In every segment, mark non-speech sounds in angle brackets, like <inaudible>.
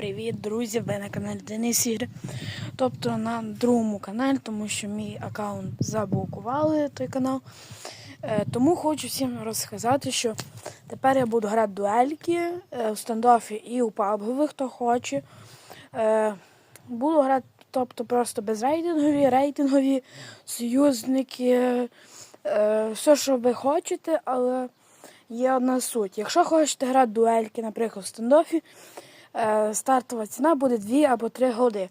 Привіт, друзі! Ви на каналі Денис Ігри. Тобто на другому каналі, тому що мій аккаунт заблокували той канал. Е, тому хочу всім розказати, що тепер я буду грати дуельки е, у стендофі і у PUBG, хто хоче. Е, буду грати тобто, просто безрейтингові, рейтингові, союзники, е, все, що ви хочете, але є одна суть. Якщо хочете грати дуельки, наприклад, в стендофі, стартова ціна буде 2 або 3 голди.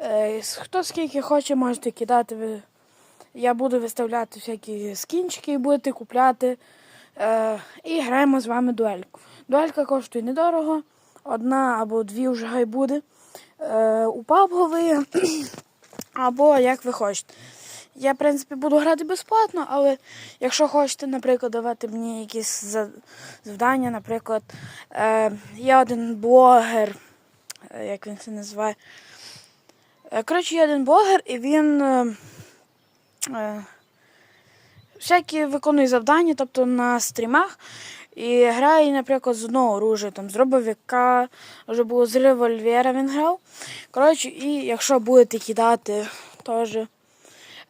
Е, Хто скільки хоче, можете кидати. Я буду виставляти всякі скінчики і будете купляти. Е, і граємо з вами дуельку. Дуелька коштує недорого, одна або дві вже хай буде. Е, у пабгові, <clears throat> або як ви хочете. Я, в принципі, буду грати безплатно, але якщо хочете, наприклад, давати мені якісь завдання, наприклад, е, є один блогер, е, як він це називає. Е, коротше, є один блогер, і він е, е, всякі виконує завдання, тобто на стрімах. І грає, наприклад, з одного оружия, там з дробовика, вже було з револьвера він грав. Коротше, і якщо будете кидати теж.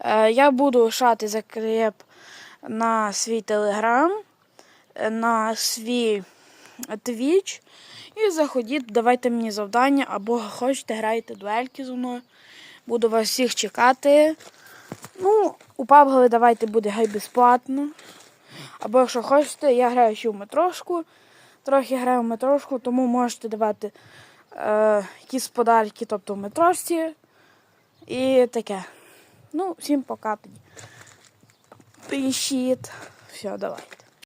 Е, Я буду лишати закреп на свій телеграм, на свій твіч. І заходіть, давайте мені завдання, або хочете, грайте дуельки зі мною. Буду вас всіх чекати. Ну, у PUBG давайте буде гай безплатно. Або якщо хочете, я граю ще в метрошку. Трохи граю в метрошку, тому можете давати е, якісь подарки, тобто в метрошці. І таке. Ну, всім пока тоді. Пишіть. Все, давайте.